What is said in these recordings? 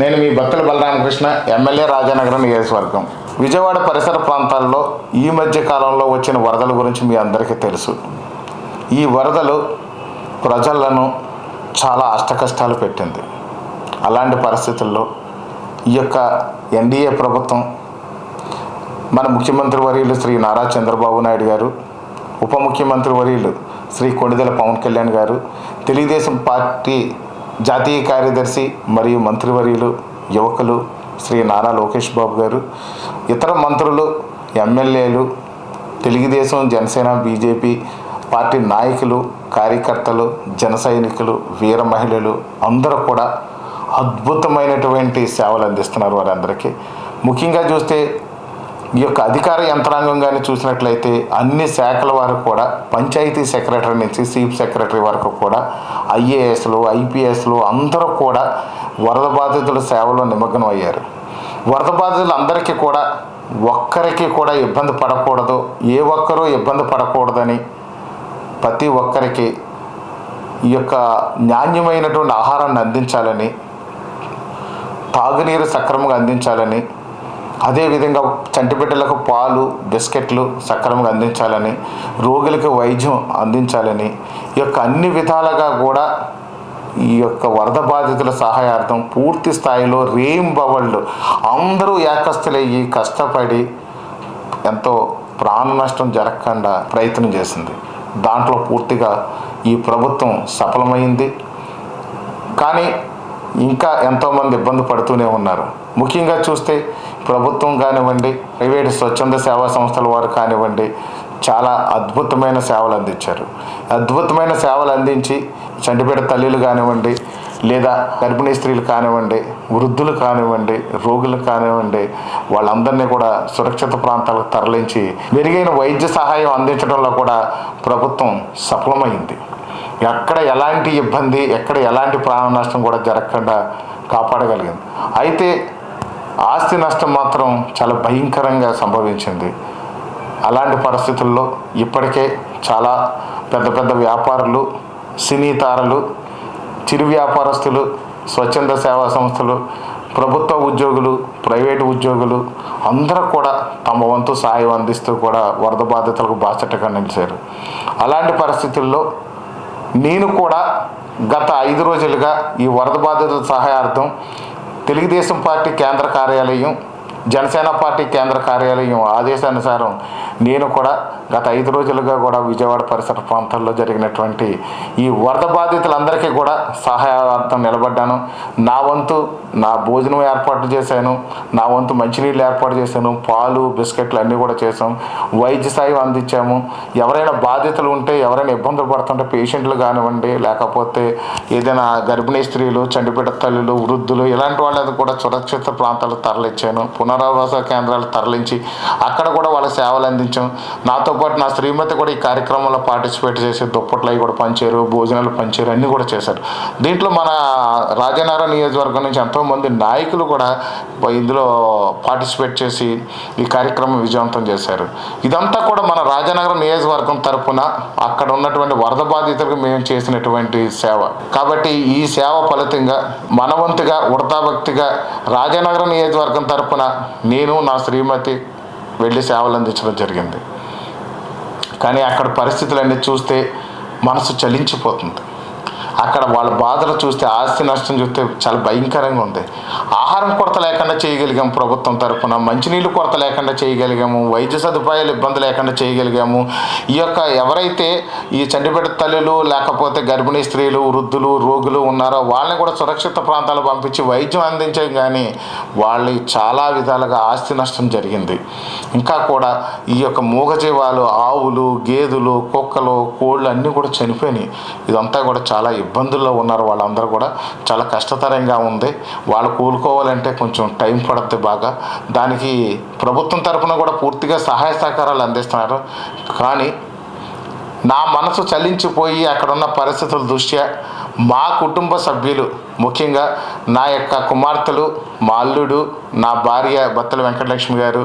నేను మీ భక్తుల బలరామకృష్ణ ఎమ్మెల్యే రాజానగరం నియోజకవర్గం. విజయవాడ పరిసర ప్రాంతాల్లో ఈ మధ్య కాలంలో వచ్చిన వరదల గురించి మీ అందరికీ తెలుసు. ఈ వరదలు ప్రజలను చాలా అష్టకష్టాలు పెట్టింది. అలాంటి పరిస్థితుల్లో ఈ యొక్క ఎన్డీఏ ప్రభుత్వం మన ముఖ్యమంత్రి వర్యులు శ్రీ నారా చంద్రబాబు నాయుడు గారు ఉప ముఖ్యమంత్రి వర్యులు శ్రీ కొణిదెల పవన్ కళ్యాణ్ గారు తెలుగుదేశం పార్టీ జాతీయ కార్యదర్శి మరియు మంత్రివర్యులు యువకులు శ్రీ నారా లోకేష్ బాబు గారు ఇతర మంత్రులు ఎమ్మెల్యేలు తెలుగుదేశం జనసేన బీజేపీ పార్టీ నాయకులు కార్యకర్తలు జన సైనికులు వీర మహిళలు అందరూ కూడా అద్భుతమైనటువంటి సేవలు అందిస్తున్నారు వారందరికీ. ముఖ్యంగా చూస్తే ఈ యొక్క అధికార యంత్రాంగం కానీ చూసినట్లయితే అన్ని శాఖల వారు కూడా పంచాయతీ సెక్రటరీ నుంచి చీఫ్ సెక్రటరీ వరకు కూడా ఐఏఎస్లు ఐపీఎస్లు అందరూ కూడా వరద బాధితుల సేవలో నిమగ్నం అయ్యారు. వరద బాధితులు అందరికీ కూడా ఒక్కరికి కూడా ఇబ్బంది పడకూడదు. ఏ ఒక్కరూ ఇబ్బంది పడకూడదని ప్రతి ఒక్కరికి ఈ యొక్క నాణ్యమైనటువంటి ఆహారాన్ని అందించాలని తాగునీరు సక్రమంగా అందించాలని అదేవిధంగా చంటిబిడ్డలకు పాలు బిస్కెట్లు సక్రమంగా అందించాలని రోగులకు వైద్యం అందించాలని ఈ యొక్క అన్ని విధాలుగా కూడా ఈ యొక్క వరద బాధితుల సహాయార్థం పూర్తి స్థాయిలో రేంబవళ్ళు అందరూ ఏకస్తులయ్యి కష్టపడి ఎంతో ప్రాణ నష్టం జరగకుండా ప్రయత్నం చేసింది. దాంట్లో పూర్తిగా ఈ ప్రభుత్వం సఫలమైంది. కానీ ఇంకా ఎంతోమంది ఇబ్బంది పడుతూనే ఉన్నారు. ముఖ్యంగా చూస్తే ప్రభుత్వం కానివ్వండి ప్రైవేట్ స్వచ్ఛంద సేవా సంస్థల వారు కానివ్వండి చాలా అద్భుతమైన సేవలు అందించారు. అద్భుతమైన సేవలు అందించి చంటిపేట తల్లులు కానివ్వండి లేదా గర్భిణీ స్త్రీలు కానివ్వండి వృద్ధులు కానివ్వండి రోగులు కానివ్వండి వాళ్ళందరినీ కూడా సురక్షిత ప్రాంతాలకు తరలించి మెరుగైన వైద్య సహాయం అందించడంలో కూడా ప్రభుత్వం సఫలమైంది. ఎక్కడ ఎలాంటి ఇబ్బంది ఎక్కడ ఎలాంటి ప్రాణ నష్టం కూడా జరగకుండా కాపాడగలిగింది. అయితే ఆస్తి నష్టం మాత్రం చాలా భయంకరంగా సంభవించింది. అలాంటి పరిస్థితుల్లో ఇప్పటికే చాలా పెద్ద పెద్ద వ్యాపారులు సినీ తారలు చిరు వ్యాపారస్తులు స్వచ్ఛంద సేవా సంస్థలు ప్రభుత్వ ఉద్యోగులు ప్రైవేటు ఉద్యోగులు అందరూ కూడా తమ వంతు సాయం అందిస్తూ కూడా వరద బాధితులకు బాసటగా నిలిచారు అలాంటి పరిస్థితుల్లో నేను కూడా గత ఐదు రోజులుగా ఈ వరద బాధితుల సహాయార్థం తెలుగుదేశం పార్టీ కేంద్ర కార్యాలయం జనసేన పార్టీ కేంద్ర కార్యాలయం ఆదేశానుసారం నేను కూడా గత ఐదు రోజులుగా కూడా విజయవాడ పరిసర ప్రాంతాల్లో జరిగినటువంటి ఈ వరద బాధితులందరికీ కూడా సహాయార్థం నిలబడ్డాను. నా వంతు నా భోజనం ఏర్పాటు చేశాను. నా వంతు మంచినీళ్ళు ఏర్పాటు చేశాను. పాలు బిస్కెట్లు అన్నీ కూడా చేశాం. వైద్య సాయం అందించాము. ఎవరైనా బాధితులు ఉంటే ఎవరైనా ఇబ్బందులు పడుతుంటే పేషెంట్లు కానివ్వండి లేకపోతే ఏదైనా గర్భిణీ స్త్రీలు చండిపేట తల్లులు వృద్ధులు ఇలాంటి వాళ్ళని కూడా సురక్షిత ప్రాంతాలకు తరలించాను పునరావాస కేంద్రాలు తరలించి అక్కడ కూడా వాళ్ళ సేవలు అందించాం. నాతో పాటు నా శ్రీమతి కూడా ఈ కార్యక్రమంలో పార్టిసిపేట్ చేసి దుప్పట్లు అవి కూడా పంచారు భోజనాలు పంచారు అన్నీ కూడా చేశారు. దీంట్లో మన రాజనగరం నియోజకవర్గం నుంచి ఎంతోమంది నాయకులు కూడా ఇందులో పార్టిసిపేట్ చేసి ఈ కార్యక్రమం విజయవంతం చేశారు. ఇదంతా కూడా మన రాజనగరం నియోజకవర్గం తరపున అక్కడ ఉన్నటువంటి వరద బాధితులకు మేము చేసినటువంటి సేవ. కాబట్టి ఈ సేవ ఫలితంగా మనవంతుగా ఉడతాభక్తిగా రాజనగరం నియోజకవర్గం తరపున నేను నా శ్రీమతి వెళ్ళి సేవలు అందించడం జరిగింది. కానీ అక్కడ పరిస్థితులన్నీ చూస్తే మనసు చలించిపోతుంది. అక్కడ వాళ్ళ బాధలు చూస్తే ఆస్తి నష్టం చూస్తే చాలా భయంకరంగా ఉంది. ఆహారం కొరత లేకుండా చేయగలిగాము ప్రభుత్వం తరఫున మంచినీళ్ళు కొరత లేకుండా చేయగలిగాము. వైద్య సదుపాయాలు ఇబ్బంది లేకుండా చేయగలిగాము. ఈ యొక్క ఎవరైతే ఈ చండిపేట తల్లులు లేకపోతే గర్భిణీ స్త్రీలు వృద్ధులు రోగులు ఉన్నారో వాళ్ళని కూడా సురక్షిత ప్రాంతాలు పంపించి వైద్యం అందించాం కానీ వాళ్ళు చాలా విధాలుగా ఆస్తి నష్టం జరిగింది. ఇంకా కూడా ఈ యొక్క మూగజీవాలు ఆవులు గేదెలు కుక్కలు కోళ్ళు అన్నీ కూడా చనిపోయినాయి. ఇదంతా కూడా చాలా ఇబ్బందుల్లో ఉన్నారు వాళ్ళందరూ కూడా. చాలా కష్టతరంగా ఉంది. వాళ్ళు కోలుకోవాలంటే కొంచెం టైం పడుతుంది బాగా. దానికి ప్రభుత్వం తరఫున కూడా పూర్తిగా సహాయ సహకారాలు అందిస్తున్నారు. కానీ నా మనసు చలించిపోయి అక్కడ ఉన్న పరిస్థితుల దృష్ట్యా మా కుటుంబ సభ్యులు ముఖ్యంగా నా యొక్క కుమార్తెలు మా అల్లుడు నా భార్య బత్తల వెంకటలక్ష్మి గారు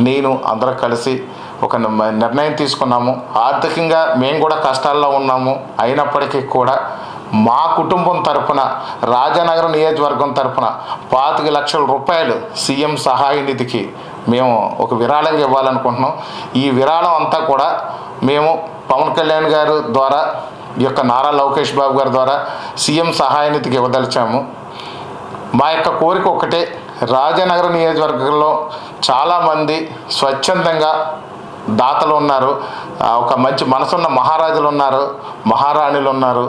నేను అందరం కలిసి ఒక నిర్ణయం తీసుకున్నాము. ఆర్థికంగా మేము కూడా కష్టాల్లో ఉన్నాము. అయినప్పటికీ కూడా మా కుటుంబం తరపున రాజానగరం నియోజకవర్గం తరపున పాతిక లక్షల రూపాయలు సీఎం సహాయ నిధికి మేము ఒక విరాళంగా ఇవ్వాలనుకుంటున్నాం. ఈ విరాళం అంతా కూడా మేము పవన్ కళ్యాణ్ గారు ద్వారా ఈ యొక్క నారా లోకేష్ బాబు గారి ద్వారా సీఎం సహాయ నిధికి ఇవ్వదలిచాము. మా యొక్క కోరిక ఒకటే రాజనగర నియోజకవర్గంలో చాలామంది స్వచ్ఛందంగా దాతలు ఉన్నారు. ఒక మంచి మనసున్న మహారాజులు ఉన్నారు మహారాణులు ఉన్నారు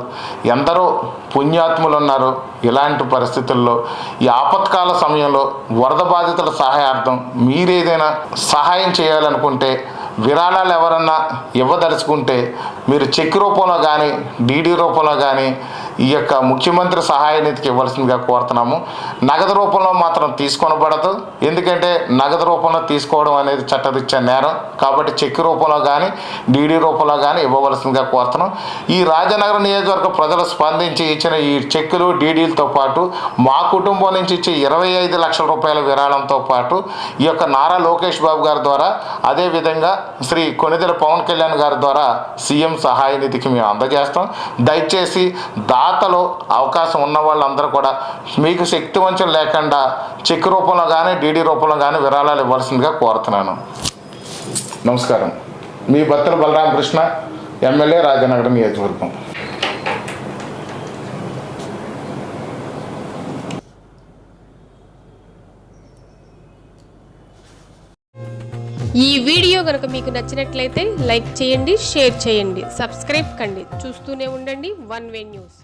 ఎందరో పుణ్యాత్ములు ఉన్నారు ఇలాంటి పరిస్థితుల్లో ఈ ఆపత్కాల సమయంలో వరద బాధితుల సహాయార్థం మీరేదైనా సహాయం చేయాలనుకుంటే విరాళాలు ఎవరన్నా ఇవ్వదలుచుకుంటే మీరు చెక్ రూపంలో కానీ డీడీ రూపంలో కానీ ఈ యొక్క ముఖ్యమంత్రి సహాయ నిధికి ఇవ్వాల్సిందిగా కోరుతున్నాము. నగదు రూపంలో మాత్రం తీసుకొనబడదు. ఎందుకంటే నగదు రూపంలో తీసుకోవడం అనేది చట్టరీత్యా నేరం. కాబట్టి చెక్ రూపంలో కానీ డీడీ రూపంలో కానీ ఇవ్వవలసిందిగా కోరుతున్నాం. ఈ రాజనగర నియోజకవర్గ ప్రజలు స్పందించి ఇచ్చిన ఈ చెక్కులు డీడీలతో పాటు మా కుటుంబం నుంచి ఇచ్చే ఇరవై ఐదు లక్షల రూపాయల విరాళంతో పాటు ఈ యొక్క నారా లోకేష్ బాబు గారి ద్వారా అదేవిధంగా శ్రీ కొనిదెల పవన్ కళ్యాణ్ గారి ద్వారా సీఎం సహాయ నిధికి మేము అందజేస్తాం. దయచేసి దాతలో అవకాశం ఉన్న వాళ్ళందరూ కూడా మీకు శక్తి వంచన లేకుండా చెక్ రూపంలో కానీ డీడీ రూపంలో కానీ విరాళాలు ఇవ్వాల్సిందిగా కోరుతున్నాను. నమస్కారం. మీ భర్తలు బలరామకృష్ణ ఎమ్మెల్యే రాజనగరం నియోజకవర్గం. ఈ వీడియో కనుక మీకు నచ్చినట్లయితే లైక్ చేయండి షేర్ చేయండి సబ్స్క్రైబ్ కండి. చూస్తూనే ఉండండి వన్ వే న్యూస్.